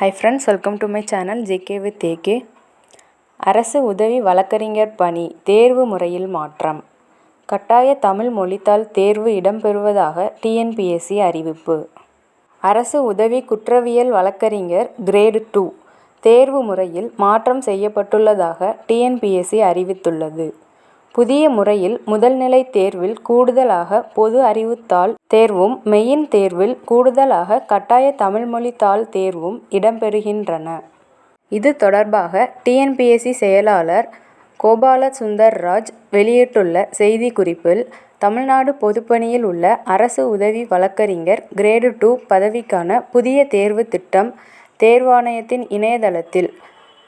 Hi friends welcome to my channel JK with AK அரசு உதவி வழக்கறிஞர் பணி தேர்வு முறையில் மாற்றம். கட்டாய தமிழ் மொழித்தாள் தேர்வு இடம்பெறுவதாக டிஎன்பிஎஸ்சி அறிவிப்பு. அரசு உதவி குற்றவியல் வழக்கறிஞர் கிரேடு டூ தேர்வு முறையில் மாற்றம் செய்யப்பட்டுள்ளதாக டிஎன்பிஎஸ்சி அறிவித்துள்ளது. புதிய முறையில் முதல்நிலை தேர்வில் கூடுதலாக பொது அறிவுத்தாள் தேர்வும் மெயின் தேர்வில் கூடுதலாக கட்டாய தமிழ்மொழித்தாள் தேர்வும் இடம்பெறுகின்றன. இது தொடர்பாக டிஎன்பிஎஸ்சி செயலாளர் கோபால சுந்தர்ராஜ் வெளியிட்டுள்ள செய்திக்குறிப்பில் தமிழ்நாடு பொதுப்பணியில் உள்ள அரசு உதவி வழக்கறிஞர் கிரேடு டூ பதவிக்கான புதிய தேர்வு திட்டம் தேர்வாணையத்தின் இணையதளத்தில்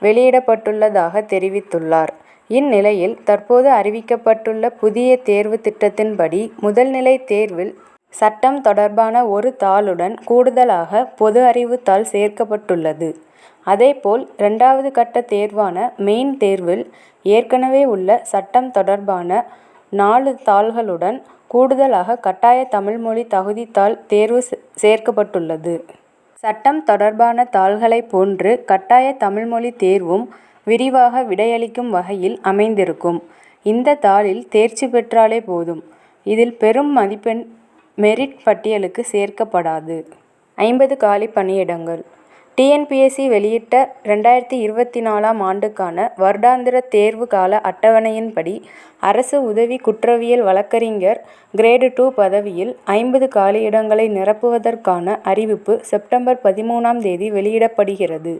வெளியிடப்பட்டுள்ளதாக தெரிவித்துள்ளார். இந்நிலையில் தற்போது அறிவிக்கப்பட்டுள்ள புதிய தேர்வு திட்டத்தின்படி முதல்நிலை தேர்வில் சட்டம் தொடர்பான ஒரு தாளுடன் கூடுதலாக பொது அறிவு தாள் சேர்க்கப்பட்டுள்ளது. அதேபோல் இரண்டாவது கட்ட தேர்வான மெயின் தேர்வில் ஏற்கனவே உள்ள சட்டம் தொடர்பான நாலு தாள்களுடன் கூடுதலாக கட்டாய தமிழ்மொழி தகுதித்தாள் தேர்வு சேர்க்கப்பட்டுள்ளது. சட்டம் தொடர்பான தாள்களைப் போன்று கட்டாய தமிழ்மொழி தேர்வும் விரிவாக விடையளிக்கும் வகையில் அமைந்திருக்கும். இந்த தாளில் தேர்ச்சி பெற்றாலே போதும். இதில் பெறும் மதிப்பெண் மெரிட் பட்டியலுக்கு சேர்க்கப்படாது. ஐம்பது காலி பணியிடங்கள் டிஎன்பிஎஸ்சி வெளியிட்ட ரெண்டாயிரத்தி இருபத்தி நாலாம் ஆண்டுக்கான வருடாந்திர தேர்வு கால அட்டவணையின்படி அரசு உதவி குற்றவியல் வழக்கறிஞர் கிரேடு டூ பதவியில் ஐம்பது காலியிடங்களை நிரப்புவதற்கான அறிவிப்பு செப்டம்பர் பதிமூணாம் தேதி வெளியிடப்படுகிறது.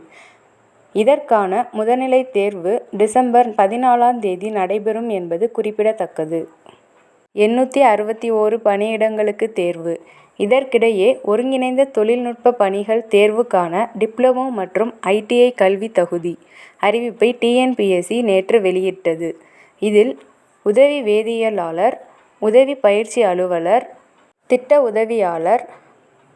இதற்கான முதநிலை தேர்வு டிசம்பர் பதினாலாம் தேதி நடைபெறும் என்பது குறிப்பிடத்தக்கது. எண்ணூற்றி அறுபத்தி ஓரு பணியிடங்களுக்கு தேர்வு இதற்கிடையே ஒருங்கிணைந்த தொழில்நுட்ப பணிகள் தேர்வுக்கான டிப்ளமோ மற்றும் ஐடிஐ கல்வி தகுதி அறிவிப்பை டிஎன்பிஎஸ்சி நேற்று வெளியிட்டது. இதில் உதவி வேதியியலாளர், உதவி பயிற்சி அலுவலர், திட்ட உதவியாளர்,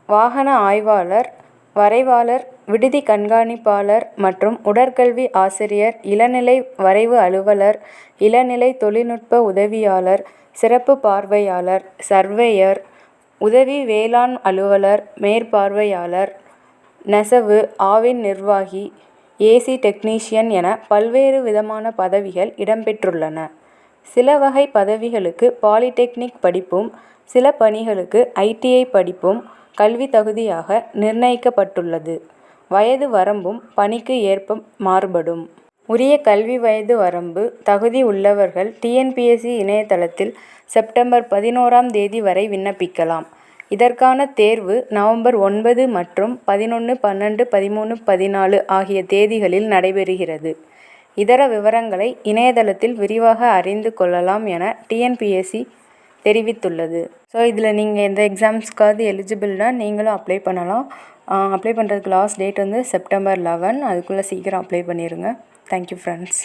வாகன ஆய்வாளர், வரைவாளர், விடுதி கண்காணிப்பாளர் மற்றும் உடற்கல்வி ஆசிரியர், இளநிலை வரைவு அலுவலர், இளநிலை தொழில்நுட்ப உதவியாளர், சிறப்பு பார்வையாளர், சர்வேயர், உதவி வேளாண் அலுவலர், மேற்பார்வையாளர், நெசவு, ஆவின் நிர்வாகி, ஏசி டெக்னீஷியன் என பல்வேறு விதமான பதவிகள் இடம்பெற்றுள்ளன. சில வகை பதவிகளுக்கு பாலிடெக்னிக் படிப்பும், சில பணிகளுக்கு ஐடிஐ படிப்பும் கல்வி தகுதியாக நிர்ணயிக்கப்பட்டுள்ளது. வயது வரம்பும் பணிக்கு ஏற்ப மாறுபடும். உரிய கல்வி வயது வரம்பு தகுதி உள்ளவர்கள் டிஎன்பிஎஸ்சி இணையதளத்தில் செப்டம்பர் பதினோராம் தேதி வரை விண்ணப்பிக்கலாம். இதற்கான தேர்வு நவம்பர் ஒன்பது மற்றும் பதினொன்று பன்னெண்டு பதிமூணு பதினாலு ஆகிய தேதிகளில் நடைபெறுகிறது. இதர விவரங்களை இணையதளத்தில் விரிவாக அறிந்து கொள்ளலாம் என டிஎன்பிஎஸ்சி தெரிவித்துள்ளது. ஸோ இதில் நீங்கள் எந்த எக்ஸாம்ஸ்க்காவது எலிஜிபிள்னா நீங்களும் அப்ளை பண்ணலாம். அப்ளை பண்ணுறதுக்கு லாஸ்ட் டேட் வந்து செப்டம்பர் லெவன் அதுக்குள்ளே சீக்கிரம் அப்ளை பண்ணிடுங்க. Thank you friends.